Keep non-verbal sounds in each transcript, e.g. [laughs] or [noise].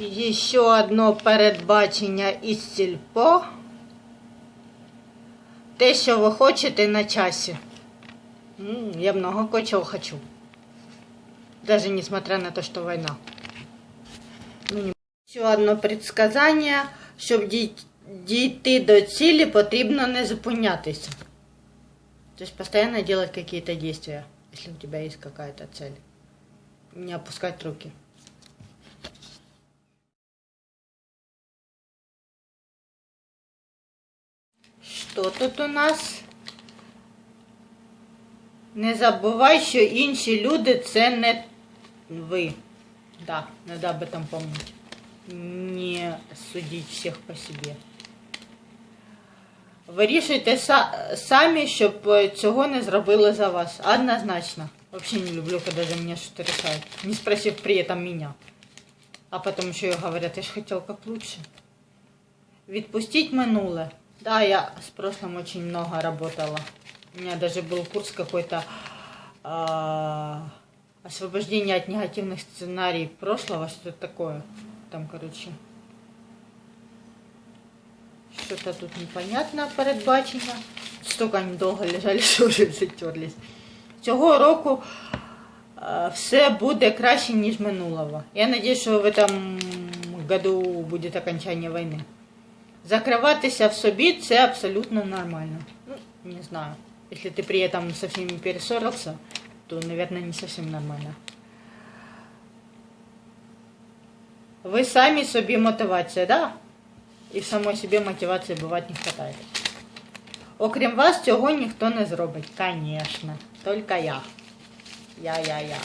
І ще одне передбачення із сільпо. Те, що ви хочете на часі. Я много кое-чего хочу. Даже несмотря на то, что война. Ну, не- Ще одне предсказання, щоб дійти до цілі, потрібно не зупинятися. То есть постоянно делать какие-то действия, если у тебя есть какая-то цель. Не опускать руки. Що тут у нас? Не забувай, що інші люди це не ви. Да, надо об этом помнить. Не судіть всіх по собі. Вирішуйте са- самі, щоб е, цього не зробили за вас. Однозначно. Вообще не люблю, когда за меня что-то решают. Не спросив при этом меня. А потом еще и говорят, я ж хотел как лучше. Відпустить минуле. Да, я с прошлым очень много работала. У меня даже был курс какой-то а, освобождение от негативных сценариев прошлого, что-то такое. Там, короче, что-то тут непонятно передбачення. Столько они долго лежали, [laughs] що вже затерлись. Цього року е, все буде краще, ніж минулого. Я надеюсь, що в этом году буде окончание войны. Закрыватися в собі це абсолютно нормально. Ну, не знаю. Если ты при этом со всеми перессорился, то, наверное, не совсем нормально. Ви самі собі мотивація, да? І в самой собі мотивації буває не хватає. Окрім вас, цього ніхто не зробить. Конечно. Тільки я. Я, я, я.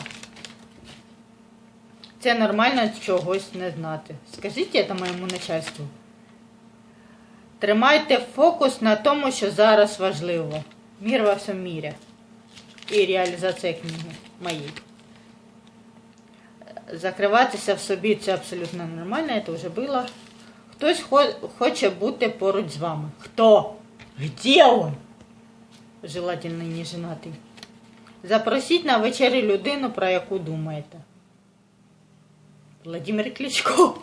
Це нормально чогось не знати. Скажіть це моєму начальству. Тримайте фокус на тому, що зараз важливо. Мір во всьому мірі. І реалізація книги моєї. Закриватися в собі це абсолютно нормально, це вже було. Хтось хо- хоче бути поруч з вами. Хто? Где он? Желательно не женатий. Запросіть на вечерю людину, про яку думаєте. Владимир Кличко.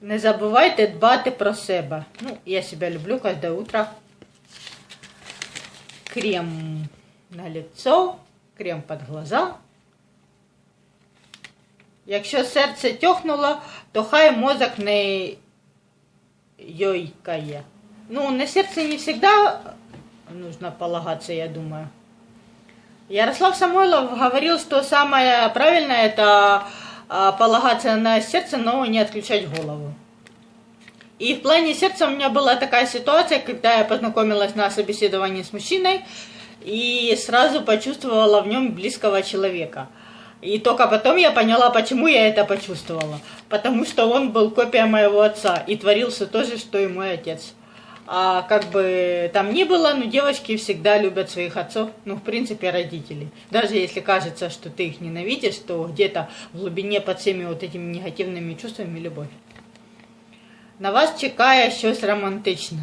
Не забувайте дбати про себе. Ну, я себя люблю каждое утро. Крем на лицо, крем под глаза. Якщо серце тьохнуло, то хай мозок не йойкає. Ну, на сердце не всегда нужно полагаться, я думаю. Ярослав Самойлов говорил, что самое правильное это полагаться на сердце, но не отключать голову. И в плане сердца у меня была такая ситуация, когда я познакомилась на собеседовании с мужчиной и сразу почувствовала в нем близкого человека. И только потом я поняла, почему я это почувствовала. Потому что он был копия моего отца и творился то же, что и мой отец. А как бы там ни было, но девочки всегда любят своих отцов, ну, в принципе, родителей. Даже если кажется, что ты их ненавидишь, то где-то в глубине под всеми вот этими негативными чувствами любовь. На вас чекає щось романтичне.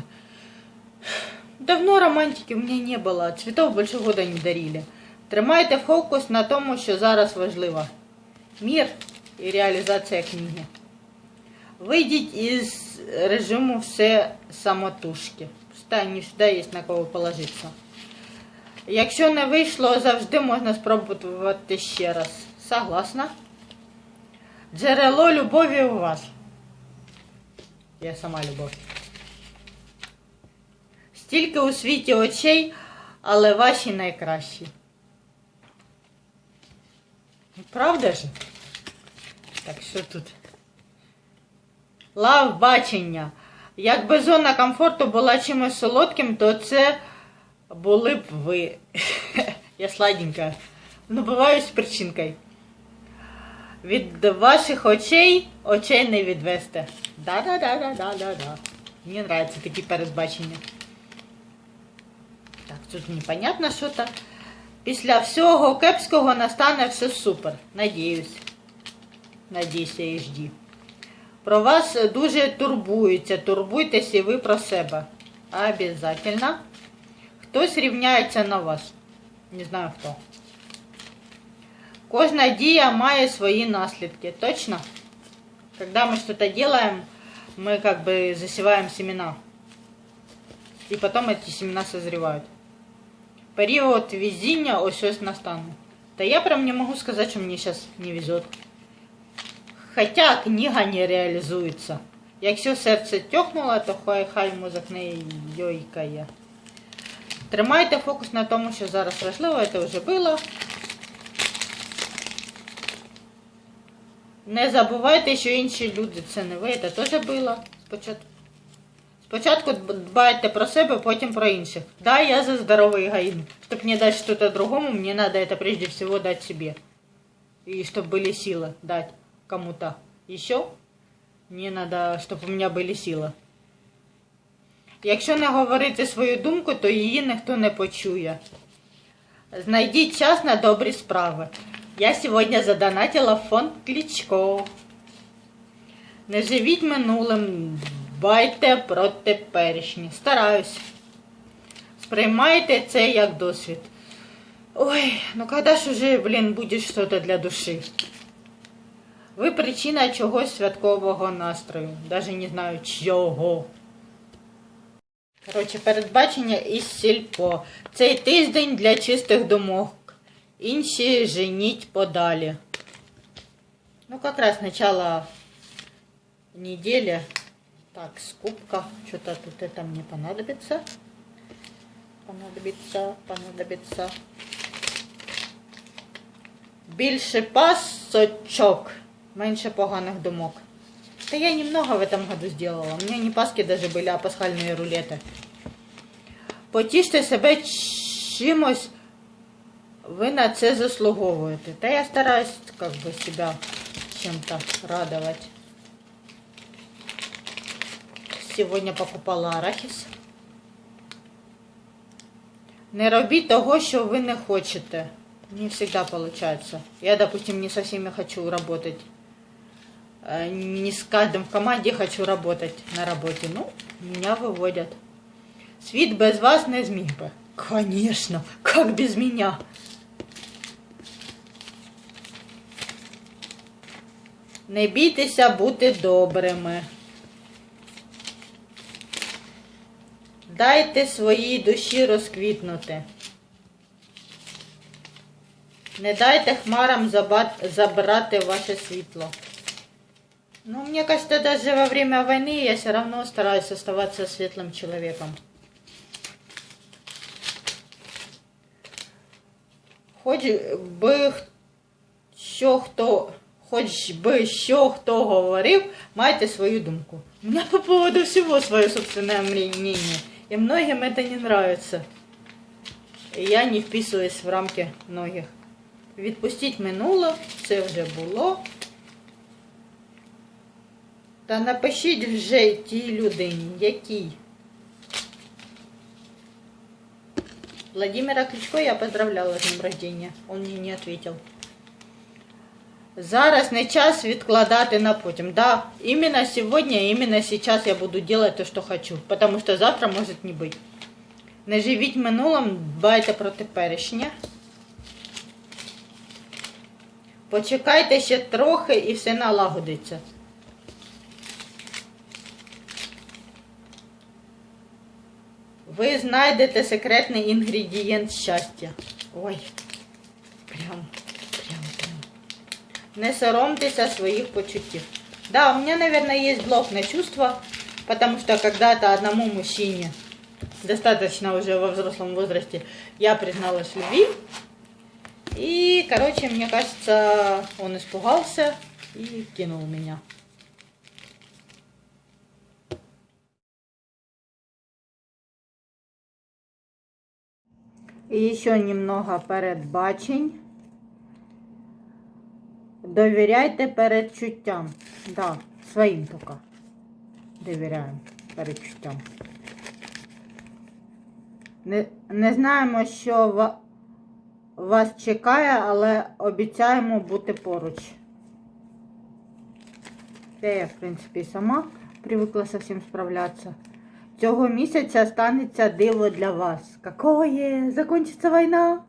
Давно романтики у мене не було, цвітов більше года не дарили. Тримайте фокус на тому, що зараз важливо. Мір і реалізація книги. Вийдіть із режиму все самотужки. Не завжди є на кого положитися. Якщо не вийшло, завжди можна спробувати ще раз. Согласна? Джерело любові у вас. Я сама любов. Стільки у світі очей, але ваші найкращі. Правда ж? Так, що тут? Лав бачення. Якби зона комфорту була чимось солодким, то це були б ви. [laughs] Я сладенька. Ну, буваю з причинкою. Від ваших очей очей не відвести. Да-да-да-да-да-да-да. Мені нравятся такі передбачення. Так, тут непонятно що то. Після всього кепського настане все супер. Надіюсь. Надійся і жді. Про вас дуже турбуються. Турбуйтесь і ви про себе. Обязательно. Хтось рівняється на вас. Не знаю хто. Кожна дія має свої наслідки. Точно? Когда мы что-то делаем, мы как бы засеваем семена. И потом эти семена созревают. Період везіння ось ось настане. Та я прям не можу сказати, що мені зараз не везет. Хоча книга не реалізується. Якщо серце тьохнуло, то хай, хай мозок не йойкає. Тримайте фокус на тому, що зараз важливо, це вже було. Не забувайте, що інші люди це не ви, це теж було спочатку. Спочатку дбайте про себе, потім про інших. Да, я за здоровый эгоизм. Чтобы не дать что-то другому, мне надо это прежде всего дать себе. И чтобы были силы дать кому-то. Еще мне надо, чтобы у меня были силы. Якщо не говорити свою думку, то її ніхто не почує. Знайдіть час на добрі справи. Я сьогодні задонатила в фонд Кличко. Не живіть минулим, дбайте про теперішнє. Стараюсь. Сприймайте це як досвід. Ой, ну когда ж уже, блін, буде щось для душі? Ви причина чогось святкового настрою. Даже не знаю чого. Коротше, передбачення із сільпо. Цей тиждень для чистих думок Інші женіть подалі. Ну, как раз начало недели. Так, скупка. Что-то тут это мне понадобится. Понадобится, понадобится. Більше пасочок, меньше поганих думок. Да я немного в этом году сделала. У меня не паски даже были, а пасхальные рулеты. Потіште себе чимось, ви на це заслуговуєте. Та я стараюсь как бы себя чем-то радовать. Сегодня покупала арахис. Не робіть того, що ви не хочете. Не всегда получается. Я, допустим, не со всеми хочу работать. Э, Не с каждым в команде хочу работать на работе. Ну, меня выводят. Світ без вас не зміг би. Конечно, как без меня? Не бійтеся бути добрими. Дайте своїй душі розквітнути. Не дайте хмарам забрати ваше світло. Ну, мне кажется, даже во время войны я все равно стараюсь оставаться светлым человеком. Хоч би що хто, хоч би що хто говорив, майте свою думку. У меня по поводу всего свое собственное мнение. И многим это не нравится. Я не вписуюсь в рамки многих. Відпустіть минуло, це вже було. Та напишіть вже тій людині, якій. Владимира Кличко я поздравляла з днем рождения. Он мне не ответил. Зараз не час відкладати на потім. Да, именно сегодня, именно сейчас я буду делать то, что хочу. Потому что завтра может не быть. Не живіть минулим, дбайте про теперішнє. Почекайте ще трохи і все налагодиться. Ви знайдете секретний інгредієнт щастя. Ой, прям. Не соромтеся своих почуттів. Да, у меня, наверное, есть блок на чувства, потому что когда-то одному мужчине, достаточно уже во взрослом возрасте, я призналась в любви. И, короче, мне кажется, он испугался и кинул меня. И еще немного передбачень. Довіряйте передчуттям. Да, своїм тільки. Довіряємо передчуттям. Не, не знаємо, що ва- вас чекає, але обіцяємо бути поруч. Це я, в принципі, сама привикла со всім справлятися. Цього місяця станеться диво для вас. Какое? Закончиться війна?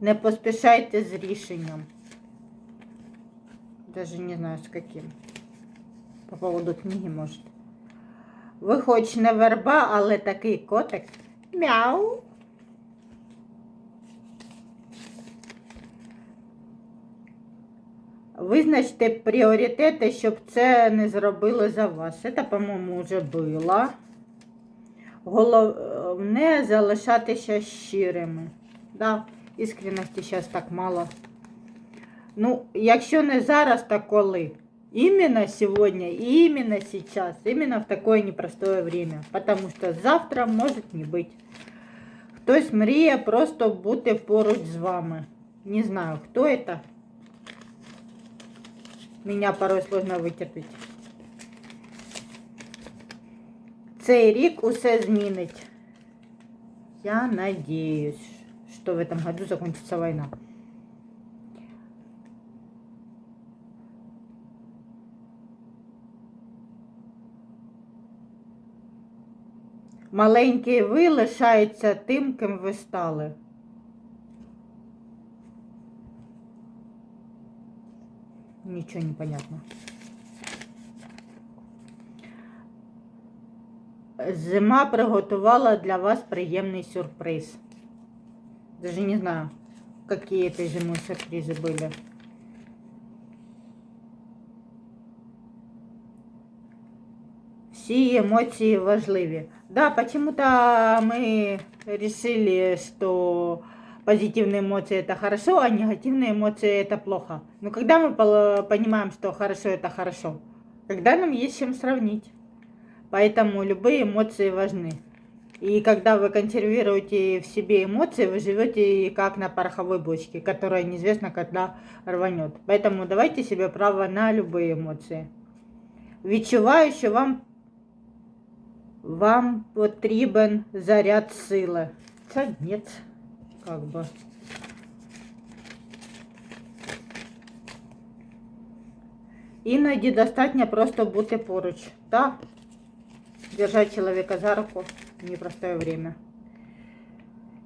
Не поспішайте з рішенням. Даже не знаю з яким. По поводу книги, може. Ви хоч не верба, але такий котик. Мяу. Визначте пріоритети, щоб це не зробили за вас. Це, по-моєму, вже було. Головне залишатися щирими. Да, іскренності зараз так мало. Ну, якщо не зараз, то коли? Именно сегодня, именно сейчас, именно в такое непростое время. Потому что завтра может не быть. Хтось мріє просто бути поруч з вами. Не знаю, хто это. Меня порой сложно витерпіти. Цей рік усе змінить. Я надеюсь, Что в этом году закончится война. Маленький ви лишається тим, ким ви стали. Нічого не понятно. Зима приготувала для вас приємний сюрприз. Даже не знаю, какие этой зимой сюрпризы были. Всі емоції важливі. Да, почему-то мы решили, что позитивные эмоции это хорошо, а негативные эмоции это плохо. Но когда мы пол- понимаем, что хорошо это хорошо, когда нам есть с чем сравнить. Поэтому любые эмоции важны. И когда вы консервируете в себе эмоции, вы живете как на пороховой бочке, которая неизвестно когда рванет. Поэтому давайте себе право на любые эмоции. Відчуваю, що вам вам потрібен заряд сили. Це ні, как бы. Іноді достатньо просто бути поруч. Да? Держать чоловіка за руку в непростое время.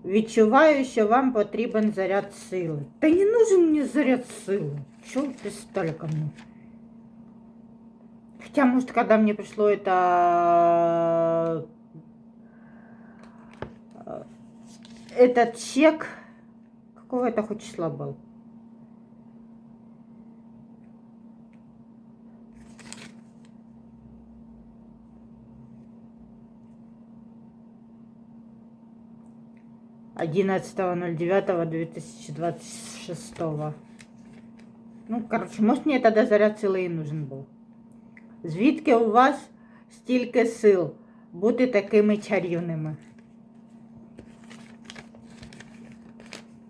Відчуваю, що вам потрібен заряд сили. Та не нужен мені заряд сили. Чего вы пристали ко мне? Хотя, может, когда мне пришло это... э, Этот чек... Какого это хоть числа был? Одиннадцатого ноль девятого две тысячи двадцать шестого. Ну, короче, может, мне тогда заряд силы и нужен был. Звідки у вас стільки сил бути такими чарівними?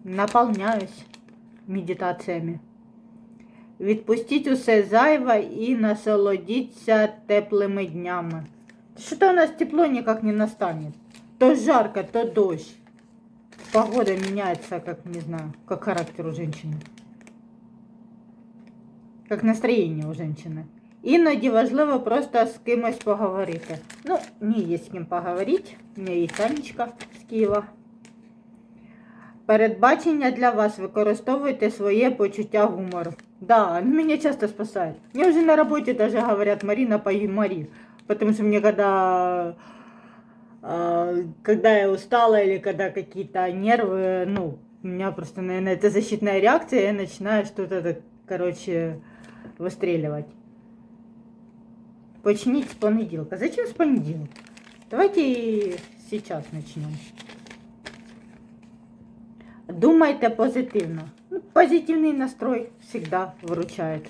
Наповняюсь медитаціями. Відпустіть усе зайве і насолодіться теплими днями. Що-то у нас тепло ніяк не настанет. То жарко, то дождь. Погода меняется, как, не знаю, как характер у женщины. Як настроєння у жінки. Іноді важливо просто з кимось поговорити. Ну, мені є з ким поговорити. У мене є Танечка з Києва. Передбачення для вас використовуйте своє почуття гумору. Да, они меня часто спасают. Мне уже на работе даже говорят, Марина, пой Мари. Потому что мне когда, а, когда я устала или когда какие-то нервы, ну, у меня просто, наверное, это защитная реакция, я начинаю что-то, так, короче, выстреливать. Почніть з понеділка. Зачем з понеділка? Давайте сейчас начнем. Думайте позитивно. Ну, позитивний настрой всегда выручает.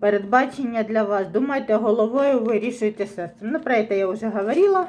Передбачення для вас. Думайте головою, вирішуйте серцем. Ну, про це я вже говорила.